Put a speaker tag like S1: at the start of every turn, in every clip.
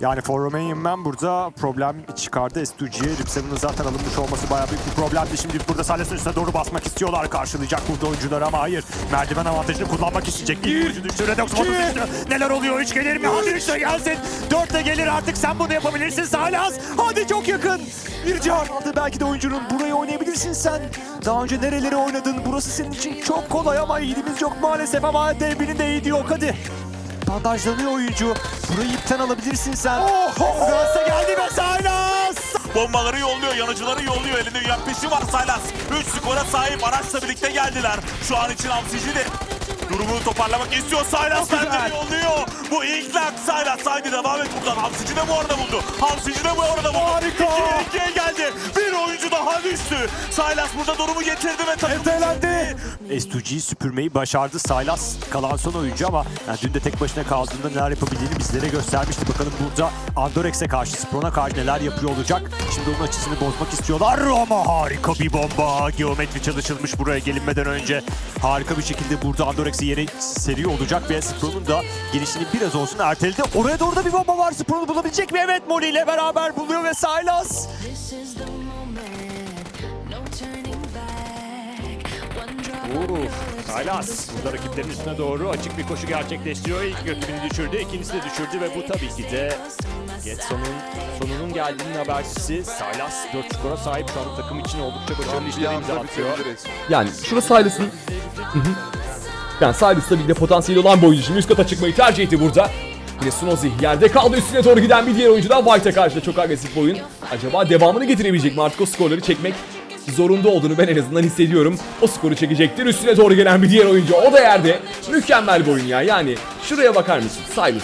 S1: Yani For Romanian Man burada problem çıkardı S2G'ye. Ripseven'ın zaten alınmış olması bayağı büyük bir problemdi. Şimdi burada Sales'in üstüne doğru basmak istiyorlar. Karşılayacak burada oyuncular ama hayır. Merdiven avantajını kullanmak isteyecek. İlk oyuncu düştü. Redox modu düştü. Neler oluyor? Üç gelir mi? Hadi üç de gelsin. Dört de gelir artık. Sen bunu yapabilirsin Salas. Hadi çok yakın. Bir can aldı belki de oyuncunun. Burayı oynayabilirsin sen. Daha önce nereleri oynadın? Burası senin için çok kolay ama iyiliğimiz yok maalesef ama derbinin de iyiliği yok. Hadi. Bandajlanıyor oyuncu. Burayı ipten alabilirsin sen. Oh, Gaz'a geldi ve Silas.
S2: Bombaları yolluyor, yanıcıları yolluyor. Elinde UMP'si var Saylas. 3 skora sahip araçla birlikte geldiler. Şu an için Hamsici de durumunu toparlamak istiyor. Saylas kendini yolluyor. Bu ilk lag Saylas. Haydi devam et buradan. Hamsici de bu arada buldu. Hamsici de bu arada buldu.
S1: Harika.
S2: 2'ye 2'ye geldi. Bir oyuncu daha düştü. Saylas burada durumu getirdi ve takım
S1: Etelendi. S2G'yi süpürmeyi başardı. Silas kalan son oyuncu ama yani dün de tek başına kaldığında neler yapabildiğini bizlere göstermişti. Bakalım burada Andorex'e karşı, Spron'a karşı neler yapıyor olacak. Şimdi onun açısını bozmak istiyorlar ama harika bir bomba. Geometri çalışılmış buraya gelinmeden önce. Harika bir şekilde burada Andorex'i yere seriyor olacak ve Spron'un da gelişini biraz olsun erteledi. Oraya doğru da bir bomba var. Spron'u bulabilecek mi? Evet Mori ile beraber buluyor ve Silas.
S3: This is the moment, One drop of
S1: Uf,
S3: your lips
S1: Saylas
S3: and the
S1: burada rakiplerin üstüne doğru açık bir koşu gerçekleştiriyor. İlk rakibini düşürdü, ikincisi de düşürdü ve bu tabii ki de Getson'un sonunun geldiğinin habercisi. Saylas 4 skora sahip şu takım için oldukça başarılı
S4: Bir
S1: işler imza atıyor.
S5: Yani şurası Silas'ın... Yani Silas tabii ki de potansiyeli olan bir oyuncu. Şimdi üst kata çıkmayı tercih etti burada. Yine Sunozi yerde kaldı üstüne doğru giden bir diğer oyuncu da White'a karşı da çok agresif bir oyun. Acaba devamını getirebilecek mi artık o skorları çekmek zorunda olduğunu ben en azından hissediyorum. O skoru çekecektir üstüne doğru gelen bir diğer oyuncu o da yerde. Mükemmel bir oyun ya yani şuraya bakar mısın Silas.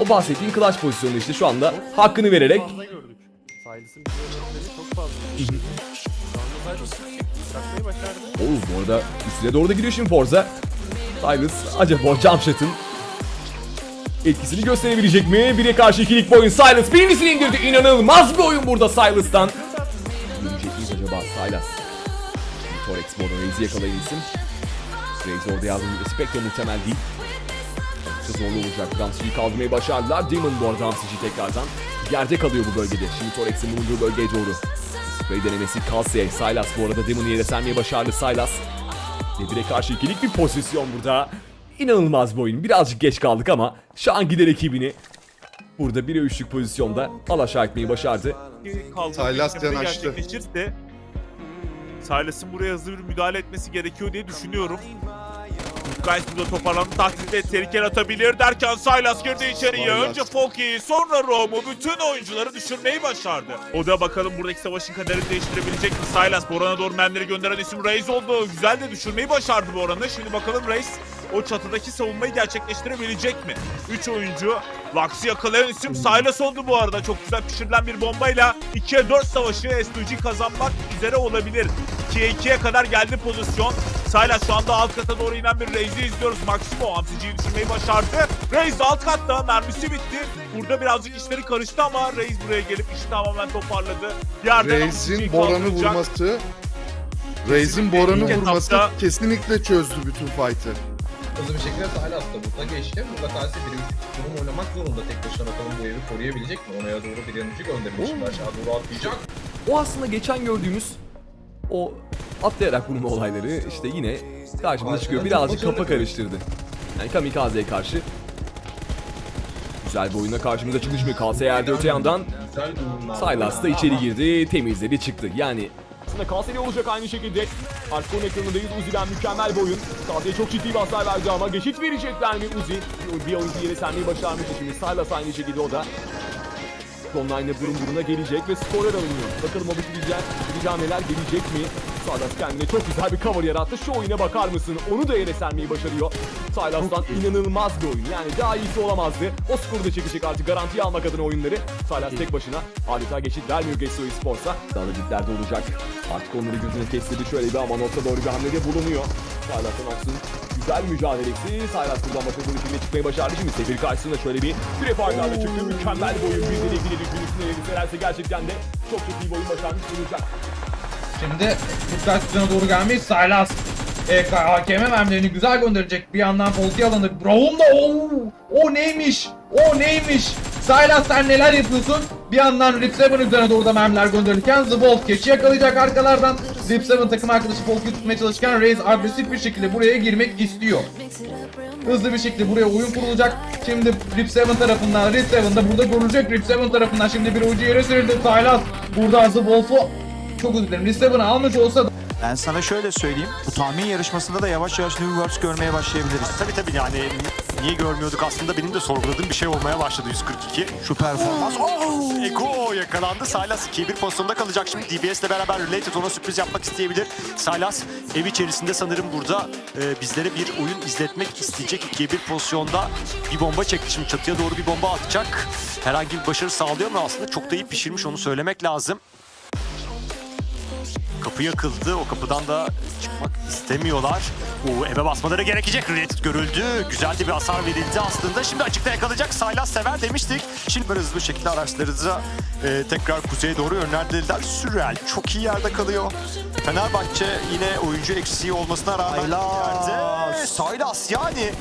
S5: O bahsettiğin clutch pozisyonu işte şu anda hakkını vererek. Oğuz bu arada üstüne doğru da gidiyor şimdi Forza. Silas acaba jump shot'ın etkisini gösterebilecek mi? Bire karşı ikilik bir oyun Silas birincisini indirdi. İnanılmaz bir oyun burada Silas'tan. Silas? Torex bu arada Reis'i yakalayan isim. Reis orada yazdığı gibi Spectre muhtemel değil. Oldukça zorlu olacak. Ramsey'i kaldırmayı başardılar. Demon bu arada Ramsey'i tekrardan yerde kalıyor bu bölgede. Şimdi Torex'in bulunduğu bölgeye doğru. Spray denemesi Kalsiye. Silas bu arada Demon'u yere sermeyi başardı Silas. Dedir'e karşı ikilik bir pozisyon burada. İnanılmaz bir oyun. Birazcık geç kaldık ama şu an gider ekibini burada 1'e 3'lük pozisyonda alaşağı etmeyi başardı.
S4: Silas
S2: işlemde
S4: can açtı.
S2: gerçekleşirse Silas'ın buraya hızlı bir müdahale etmesi gerekiyor diye düşünüyorum. Guys burada toparlandı takdirde tehlikeli atabilir derken Silas girdi içeriye. Önce Foki'yi sonra Romo bütün oyuncuları düşürmeyi başardı. O da bakalım buradaki savaşın kaderini değiştirebilecek mi? Silas Boran'a doğru mermileri gönderen isim Reis oldu. Güzel de düşürmeyi başardı Boran'ı. Şimdi bakalım Reis o çatıdaki savunmayı gerçekleştirebilecek mi? 3 oyuncu Lux'ı yakalayan isim Silas oldu bu arada. Çok güzel pişirilen bir bombayla 2'ye 4 savaşı S2G kazanmak üzere olabilir. 2'ye 2'ye kadar geldi pozisyon. Silas şu anda alt kata doğru inen bir Reis'i izliyoruz. Maximo Hamsici'yi düşürmeyi başardı. Reis alt katta mermisi bitti. Burada birazcık işleri karıştı ama Reis buraya gelip işi tamamen toparladı. Yerden
S4: Reis'in Boran'ı vurması Reis'in Boran'ı vurması kesinlikle çözdü bütün fight'ı.
S6: Hızlı bir şekilde Silas da burada geçti. Burada Kalsi bir üç durum oynamak zorunda tek başına bakalım bu evi koruyabilecek mi? Oraya doğru bir yanıcı göndermiş. Şimdi aşağı doğru atlayacak.
S5: O aslında geçen gördüğümüz o atlayarak vurma olayları işte yine karşımıza çıkıyor. Birazcık kafa karıştırdı. Yani Kamikaze'ye karşı Güzel bir oyunla karşımıza çıktı şimdi Kase yerde öte yandan. Silas da içeri girdi temizledi çıktı yani aslında Kaseli olacak aynı şekilde Arkon ekranındayız Uzi'den mükemmel bir oyun Kase'ye çok ciddi bir hasar verdi ama geçit verecekler mi Uzi bir oyuncu yere sermeyi başarmış şimdi Silas aynı şekilde o da Online'e burun buruna gelecek ve skorer alınıyor. Bakalım o bitireceğim. Bitireceğim neler gelecek mi? Silas kendine çok güzel bir cover yarattı. Şu oyuna bakar mısın? Onu da yere sermeyi başarıyor. Silas'tan inanılmaz bir oyun. Yani daha iyisi olamazdı. O skoru da çekecek artık garantiye almak adına oyunları. Silas tek başına adeta geçit vermiyor Gesso Esports'a. Daha da diplerde olacak. Artık onları gözüne kestirdi. Şöyle bir ama nokta doğru bir hamlede bulunuyor. Silas'ın Ox'un güzel mücadelesi. Silas buradan bu içinde çıkmayı başardı. Şimdi Sefir karşısında şöyle bir süre farklarla çıktı. Mükemmel bir oyun. Bir de ilgili gün üstüne gerçekten de çok çok iyi bir oyun başarmış olacak.
S6: Şimdi Kurtlar üstüne doğru gelmiş. Silas e, hakeme mermilerini güzel gönderecek. Bir yandan Volti alanı. Brown da o, o neymiş? O neymiş? Silas sen neler yapıyorsun? Bir yandan Rip 7 üzerine doğru da mermiler gönderirken The Wolf keçi yakalayacak arkalardan. Rip 7 takım arkadaşı Polk'u tutmaya çalışırken Raze agresif bir şekilde buraya girmek istiyor. Hızlı bir şekilde buraya oyun kurulacak. Şimdi Rip 7 tarafından, Rip 7 de burada görülecek. Rip 7 tarafından şimdi bir ucu yere sürdü. Silas burada The Wolf'u çok özür dilerim. 7 almış olsa da
S7: Ben sana şöyle söyleyeyim. Bu tahmin yarışmasında da yavaş yavaş New Worlds görmeye başlayabiliriz.
S1: Tabii tabii yani niye görmüyorduk aslında benim de sorguladığım bir şey olmaya başladı 142.
S7: Şu performans.
S1: Oh! Eko yakalandı. Silas 2-1 pozisyonda kalacak şimdi. DBS ile beraber Related ona sürpriz yapmak isteyebilir. Silas ev içerisinde sanırım burada e, bizlere bir oyun izletmek isteyecek 2'ye 1 pozisyonda bir bomba çekti. Şimdi çatıya doğru bir bomba atacak. Herhangi bir başarı sağlıyor mu aslında? Çok da iyi pişirmiş onu söylemek lazım. Kapı yakıldı. O kapıdan da çıkmak istemiyorlar. O eve basmaları gerekecek. Related görüldü. Güzel de bir hasar verildi aslında. Şimdi açıkta yakalayacak. Silas sever demiştik. Şimdi böyle hızlı şekilde araçlarınıza e, tekrar kuzeye doğru yönlendirdiler. Sürreal çok iyi yerde kalıyor. Fenerbahçe yine oyuncu eksiği olmasına rağmen
S7: Silas.
S1: yerde. Silas yani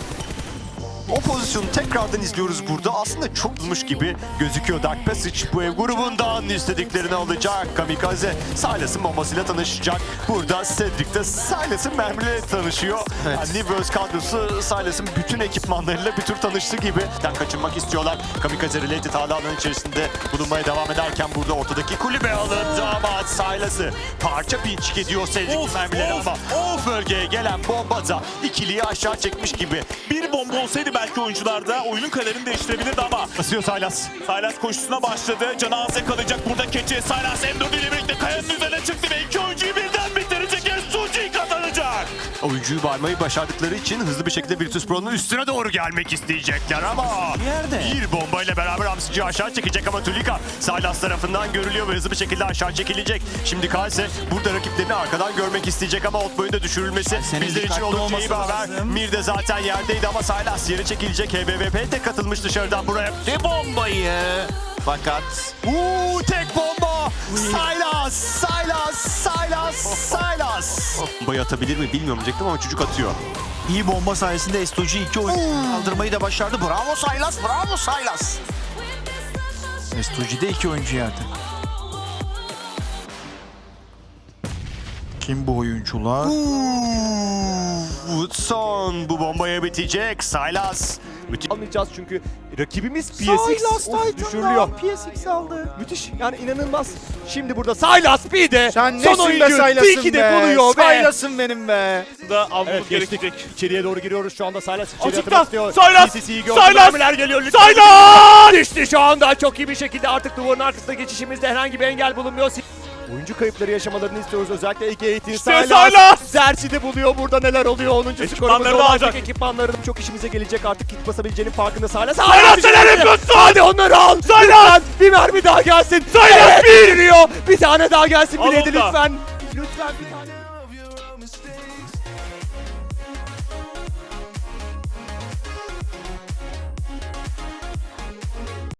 S1: o pozisyonu tekrardan izliyoruz burada. Aslında çok bulmuş gibi gözüküyor Dark Passage. Bu ev grubundan istediklerini alacak. Kamikaze Silas'ın bombasıyla tanışacak. Burada Cedric de Silas'ın mermileriyle tanışıyor. Yani New Worlds kadrosu Silas'ın bütün ekipmanlarıyla bir tür tanıştı gibi. Den kaçınmak istiyorlar. Kamikaze Related hala alanın içerisinde bulunmaya devam ederken burada ortadaki kulübe alındı ama Silas'ı parça pinçik ediyor Cedric mermileri ama o bölgeye gelen bomba da ikiliyi aşağı çekmiş gibi.
S2: Bir bomba olsaydı belki oyuncular da oyunun kaderini değiştirebilirdi ama
S1: Basıyor Silas.
S2: Silas koşusuna başladı. Cenaze kalacak burada keçi. Silas M4 ile birlikte kayanın üzerine çıktı ve iki oyuncuyu birden bitirecek. Suci kazanacak.
S1: Oyuncuyu varmayı başardıkları için hızlı bir şekilde Virtus Pro'nun üstüne doğru gelmek isteyecekler ama
S7: Nerede?
S1: bir bombayla beraber Hamsic'i aşağı çekecek ama Tulika Silas tarafından görülüyor ve hızlı bir şekilde aşağı çekilecek. Şimdi Kalse burada rakiplerini arkadan görmek isteyecek ama Otboy'un da düşürülmesi
S7: Senin
S1: bizler için
S7: dikkatli
S1: iyi bir
S7: olması
S1: haber.
S7: lazım.
S1: Mir de zaten yerdeydi ama Silas yere çekilecek. HBVP de katılmış dışarıdan buraya.
S7: Ne bombayı? Fakat
S1: Uuu tek bomba! Silas! Silas! Silas! Silas! Bombayı atabilir mi bilmiyorum diyecektim ama çocuk atıyor.
S7: iyi bomba sayesinde Estoji iki oyun kaldırmayı da başardı. Bravo Silas, bravo Silas. Estoji de iki oyuncu yerde. Kim bu oyuncular?
S1: Woodson bu bombaya bitecek. Silas. Müthiş.
S8: almayacağız çünkü rakibimiz PSX Of, düşürülüyor. PSX aldı. Müthiş yani inanılmaz. Şimdi burada Silas bir de
S7: Sen
S8: son oyuncu Tiki de buluyor be.
S7: Silas'ın benim be.
S2: Da avlumuz
S8: Evet geçtik.
S2: gerekecek.
S8: İçeriye doğru giriyoruz şu anda Silas içeriye
S2: Açıkta.
S8: istiyor.
S2: Silas! Silas!
S8: Mermiler geliyor. Silas! İşte şu anda çok iyi bir şekilde artık duvarın arkasında geçişimizde herhangi bir engel bulunmuyor. Oyuncu kayıpları yaşamalarını istiyoruz. Özellikle ilk eğitim
S2: İşte Silas!
S8: Zersi de buluyor burada neler oluyor. 10.
S2: Ekipmanları
S8: skorumuz
S2: da
S8: olacak.
S2: alacak.
S8: Ekipmanlarının çok işimize gelecek artık. Kit basabileceğinin farkında. Silas,
S2: Silas neler yapıyorsun?
S8: Hadi onları al. Silas! Bir mermi daha gelsin. Silas bir. Bir tane daha gelsin.
S2: Al
S8: Biledi
S2: onu da.
S8: lütfen. Lütfen bir tane.